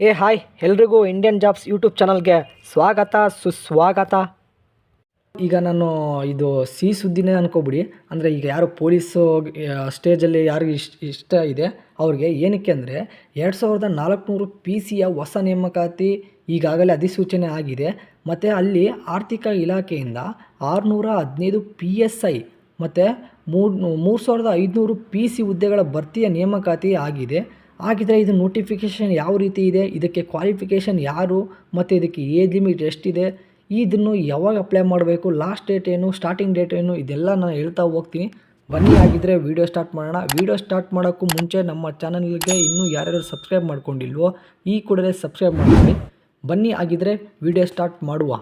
ಏ, ಹಾಯ್. ಎಲ್ರಿಗೂ Indian jobs YouTube ಚಾನಲ್ಗೆ ಸ್ವಾಗತ, ಸುಸ್ವಾಗತ. ಈಗ ನಾನು ಇದು ಸಿ ಸುದ್ದಿನೇ ಅನ್ಕೋಬಿಡಿ. ಅಂದರೆ ಈಗ ಯಾರು ಪೊಲೀಸು ಸ್ಟೇಜಲ್ಲಿ ಯಾರಿಗೆ ಇಷ್ಟ ಇಷ್ಟ ಇದೆ, ಅವ್ರಿಗೆ ಏನಕ್ಕೆ ಅಂದರೆ ಎರಡು ಸಾವಿರದ ನಾಲ್ಕುನೂರು ಪಿ ಸಿಯ ಹೊಸ ನೇಮಕಾತಿ ಈಗಾಗಲೇ ಅಧಿಸೂಚನೆ ಆಗಿದೆ. ಮತ್ತು ಅಲ್ಲಿ ಆರ್ಥಿಕ ಇಲಾಖೆಯಿಂದ ಆರುನೂರ ಹದಿನೈದು ಪಿ ಎಸ್ ಐ ಮತ್ತು ಮೂರು ಮೂರು ಸಾವಿರದ ಐದುನೂರು ಪಿ ಸಿ ಹುದ್ದೆಗಳ ಭರ್ತಿಯ ನೇಮಕಾತಿ ಆಗಿದೆ. ಹಾಗಿದ್ರೆ ಇದು ನೋಟಿಫಿಕೇಷನ್ ಯಾವ ರೀತಿ ಇದೆ, ಇದಕ್ಕೆ ಕ್ವಾಲಿಫಿಕೇಷನ್ ಯಾರು, ಮತ್ತು ಇದಕ್ಕೆ ಏಜ್ ಲಿಮಿಟ್ ಎಷ್ಟಿದೆ, ಇದನ್ನು ಯಾವಾಗ ಅಪ್ಲೈ ಮಾಡಬೇಕು ಲಾಸ್ಟ್ ಡೇಟ್ ಏನು ಸ್ಟಾರ್ಟಿಂಗ್ ಡೇಟ್ ಏನು, ಇದೆಲ್ಲ ನಾನು ಹೇಳ್ತಾ ಹೋಗ್ತೀನಿ. ಬನ್ನಿ ಆಗಿದ್ದರೆ ವೀಡಿಯೋ ಸ್ಟಾರ್ಟ್ ಮಾಡೋಣ. ವೀಡಿಯೋ ಸ್ಟಾರ್ಟ್ ಮಾಡೋಕ್ಕೂ ಮುಂಚೆ ನಮ್ಮ ಚಾನಲ್ಗೆ ಇನ್ನೂ ಯಾರ್ಯಾರು ಸಬ್ಸ್ಕ್ರೈಬ್ ಮಾಡ್ಕೊಂಡಿಲ್ವೋ, ಈ ಕೂಡಲೇ ಸಬ್ಸ್ಕ್ರೈಬ್ ಮಾಡ್ಕೊಳ್ಳಿ. ಬನ್ನಿ ಆಗಿದ್ದರೆ ವೀಡಿಯೋ ಸ್ಟಾರ್ಟ್ ಮಾಡುವ.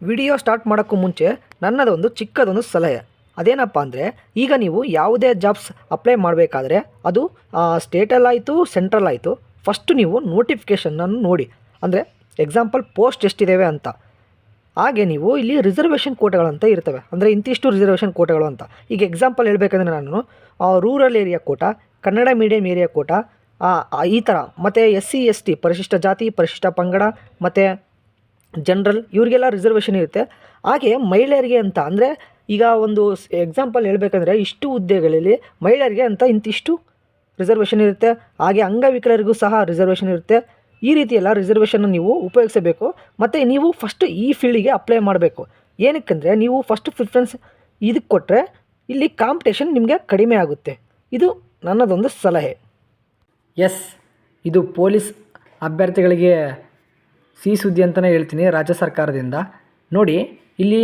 ವಿಡಿಯೋ ಸ್ಟಾರ್ಟ್ ಮಾಡೋಕ್ಕೂ ಮುಂಚೆ ನನ್ನದೊಂದು ಚಿಕ್ಕದೊಂದು ಸಲಹೆ. ಅದೇನಪ್ಪ ಅಂದರೆ, ಈಗ ನೀವು ಯಾವುದೇ ಜಾಬ್ಸ್ ಅಪ್ಲೈ ಮಾಡಬೇಕಾದ್ರೆ ಅದು ಸ್ಟೇಟಲ್ಲಾಯಿತು ಸೆಂಟ್ರಲ್ ಆಯಿತು ಫಸ್ಟು ನೀವು ನೋಟಿಫಿಕೇಷನನ್ನು ನೋಡಿ. ಅಂದರೆ ಎಕ್ಸಾಂಪಲ್ ಪೋಸ್ಟ್ ಎಷ್ಟಿದ್ದಾವೆ ಅಂತ. ಹಾಗೆ ನೀವು ಇಲ್ಲಿ ರಿಸರ್ವೇಷನ್ ಕೋಟೆಗಳಂತ ಇರ್ತವೆ. ಅಂದರೆ, ಇಂತಿಷ್ಟು ರಿಸರ್ವೇಷನ್ ಕೋಟೆಗಳು ಅಂತ. ಈಗ ಎಕ್ಸಾಂಪಲ್ ಹೇಳಬೇಕಂದ್ರೆ ನಾನು rural area quota, Kannada medium area quota ಈ ಥರ ಮತ್ತು ಎಸ್ ಸಿ ಎಸ್ ಟಿ ಪರಿಶಿಷ್ಟ ಜಾತಿ, ಪರಿಶಿಷ್ಟ ಪಂಗಡ, ಮತ್ತು ಜನರಲ್ ಇವರಿಗೆಲ್ಲ ರಿಸರ್ವೇಷನ್ ಇರುತ್ತೆ. ಹಾಗೆ ಮಹಿಳೆಯರಿಗೆ ಅಂತ ಅಂದರೆ ಈಗ ಒಂದು ಎಕ್ಸಾಂಪಲ್ ಹೇಳಬೇಕಂದ್ರೆ ಇಷ್ಟು ಹುದ್ದೆಗಳಲ್ಲಿ ಮಹಿಳೆಯರಿಗೆ ಅಂತ ಇಂತಿಷ್ಟು ರಿಸರ್ವೇಷನ್ ಇರುತ್ತೆ. ಹಾಗೆ ಅಂಗವಿಕಲರಿಗೂ ಸಹ ರಿಸರ್ವೇಷನ್ ಇರುತ್ತೆ. ಈ ರೀತಿ ಎಲ್ಲ ರಿಸರ್ವೇಷನ್ನ ನೀವು ಉಪಯೋಗಿಸಬೇಕು. ಮತ್ತು ನೀವು ಫಸ್ಟ್ ಈ ಫೀಲ್ಡಿಗೆ ಅಪ್ಲೈ ಮಾಡಬೇಕು. ಏನಕ್ಕಂದರೆ ನೀವು ಫಸ್ಟ್ ಪ್ರಿಫ್ರೆನ್ಸ್ ಇದಕ್ಕೆ ಕೊಟ್ಟರೆ ಇಲ್ಲಿ ಕಾಂಪಿಟೇಷನ್ ನಿಮಗೆ ಕಡಿಮೆ ಆಗುತ್ತೆ. ಇದು ನನ್ನದೊಂದು ಸಲಹೆ. ಎಸ್ ಇದು ಪೊಲೀಸ್ ಅಭ್ಯರ್ಥಿಗಳಿಗೆ ಸಿಹಿ ಸುದ್ದಿ ಅಂತಲೇ ಹೇಳ್ತೀನಿ ರಾಜ್ಯ ಸರ್ಕಾರದಿಂದ. ನೋಡಿ, ಇಲ್ಲಿ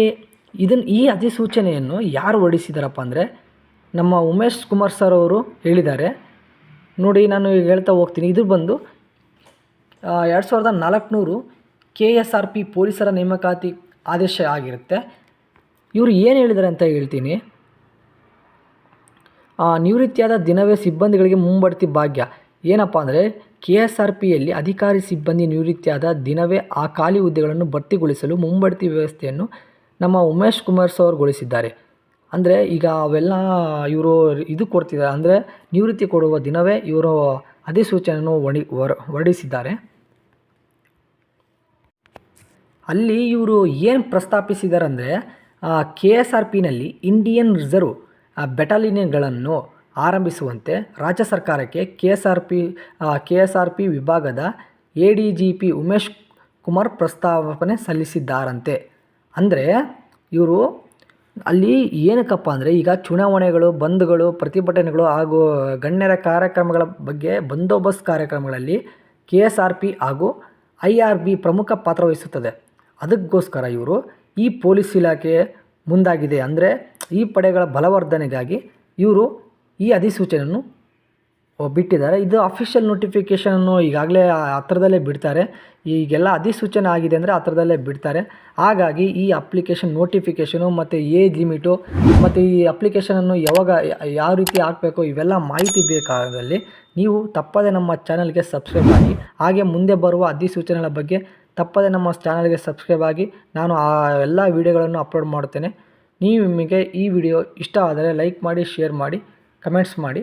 ಇದನ್ನು ಈ ಅಧಿಸೂಚನೆಯನ್ನು ಯಾರು ಹೊಡಿಸಿದಾರಪ್ಪ ಅಂದರೆ ನಮ್ಮ ಉಮೇಶ್ ಕುಮಾರ್ ಸರ್ ಅವರು ಹೇಳಿದ್ದಾರೆ. ನೋಡಿ ನಾನು ಈಗ ಹೇಳ್ತಾ ಹೋಗ್ತೀನಿ. ಇದು ಬಂದು ಎರಡು ಸಾವಿರದ ನಾಲ್ಕುನೂರು ಕೆ ಎಸ್ ಆರ್ ಪಿ ಪೊಲೀಸರ ನೇಮಕಾತಿ ಆದೇಶ ಆಗಿರುತ್ತೆ. ಇವರು ಏನು ಹೇಳಿದ್ದಾರೆ ಅಂತ ಹೇಳ್ತೀನಿ. ನಿವೃತ್ತಿಯಾದ ದಿನವೇ ಸಿಬ್ಬಂದಿಗಳಿಗೆ ಮುಂಬಡ್ತಿ ಭಾಗ್ಯ. ಏನಪ್ಪ ಅಂದರೆ ಕೆ ಎಸ್ ಆರ್ ಪಿಯಲ್ಲಿ ಅಧಿಕಾರಿ ಸಿಬ್ಬಂದಿ ನಿವೃತ್ತಿಯಾದ ದಿನವೇ ಆ ಖಾಲಿ ಹುದ್ದೆಗಳನ್ನು ಭರ್ತಿಗೊಳಿಸಲು ಮುಂಬಡ್ತಿ ವ್ಯವಸ್ಥೆಯನ್ನು ನಮ್ಮ ಉಮೇಶ್ ಕುಮಾರ್ ಸವರ್ಗೊಳಿಸಿದ್ದಾರೆ ಅಂದರೆ ಈಗ ಅವೆಲ್ಲ ಇವರು ಇದು ಕೊಡ್ತಿದ್ದಾರೆ. ಅಂದರೆ ನಿವೃತ್ತಿ ಕೊಡುವ ದಿನವೇ ಇವರು ಅಧಿಸೂಚನೆಯನ್ನು ಹೊರ ಹೊರಡಿಸಿದ್ದಾರೆ. ಅಲ್ಲಿ ಇವರು ಏನು ಪ್ರಸ್ತಾಪಿಸಿದ್ದಾರೆ ಅಂದರೆ ಕೆ ಎಸ್ ಆರ್ ಪಿನಲ್ಲಿ ಇಂಡಿಯನ್ ರಿಸರ್ವ್ ಬೆಟಾಲಿಯನ್ಗಳನ್ನು ಆರಂಭಿಸುವಂತೆ ರಾಜ್ಯ ಸರ್ಕಾರಕ್ಕೆ K S R P K S R P ವಿಭಾಗದ A D G P Umesh Kumar ಪ್ರಸ್ತಾಪನೆ ಸಲ್ಲಿಸಿದ್ದಾರಂತೆ. ಅಂದರೆ ಇವರು ಅಲ್ಲಿ ಏನಕ್ಕಪ್ಪ ಅಂದರೆ ಈಗ ಚುನಾವಣೆಗಳು, ಬಂದ್ಗಳು, ಪ್ರತಿಭಟನೆಗಳು ಹಾಗೂ ಗಣ್ಯರ ಕಾರ್ಯಕ್ರಮಗಳ ಬಗ್ಗೆ ಬಂದೋಬಸ್ತ್ ಕಾರ್ಯಕ್ರಮಗಳಲ್ಲಿ ಕೆ ಎಸ್ ಆರ್ ಪಿ ಹಾಗೂ ಐ ಆರ್ ಬಿ ಪ್ರಮುಖ ಪಾತ್ರ ವಹಿಸುತ್ತದೆ. ಅದಕ್ಕೋಸ್ಕರ ಇವರು ಈ ಪೊಲೀಸ್ ಇಲಾಖೆ ಮುಂದಾಗಿದೆ. ಅಂದರೆ ಈ ಪಡೆಗಳ ಬಲವರ್ಧನೆಗಾಗಿ ಇವರು ಈ ಅಧಿಸೂಚನೆಯನ್ನು ಬಿಟ್ಟಿದ್ದಾರೆ. ಇದು ಅಫಿಷಿಯಲ್ ನೋಟಿಫಿಕೇಷನನ್ನು ಈಗಾಗಲೇ ಹತ್ರದಲ್ಲೇ ಬಿಡ್ತಾರೆ. ಈಗೆಲ್ಲ ಅಧಿಸೂಚನೆ ಆಗಿದೆ ಅಂದರೆ ಹತ್ರದಲ್ಲೇ ಬಿಡ್ತಾರೆ. ಹಾಗಾಗಿ ಈ ಅಪ್ಲಿಕೇಶನ್ ನೋಟಿಫಿಕೇಷನು ಮತ್ತು ಏಜ್ ಲಿಮಿಟು ಮತ್ತು ಈ ಅಪ್ಲಿಕೇಶನನ್ನು ಯಾವಾಗ ಯಾವ ರೀತಿ ಹಾಕಬೇಕು ಇವೆಲ್ಲ ಮಾಹಿತಿ ಬೇಕಾದಲ್ಲಿ ನೀವು ತಪ್ಪದೆ ನಮ್ಮ ಚಾನಲ್ಗೆ ಸಬ್ಸ್ಕ್ರೈಬ್ ಆಗಿ, ಹಾಗೆ ಮುಂದೆ ಬರುವ ಅಧಿಸೂಚನೆಗಳ ಬಗ್ಗೆ ತಪ್ಪದೆ ನಮ್ಮ ಚಾನಲ್ಗೆ ಸಬ್ಸ್ಕ್ರೈಬ್ ಆಗಿ ನಾನು ಆ ಎಲ್ಲ ವಿಡಿಯೋಗಳನ್ನು ಅಪ್ಲೋಡ್ ಮಾಡ್ತೇನೆ ನೀವು ನಿಮಗೆ ಈ ವಿಡಿಯೋ ಇಷ್ಟ ಆದರೆ ಲೈಕ್ ಮಾಡಿ ಶೇರ್ ಮಾಡಿ ಕಮೆಂಟ್ಸ್ ಮಾಡಿ.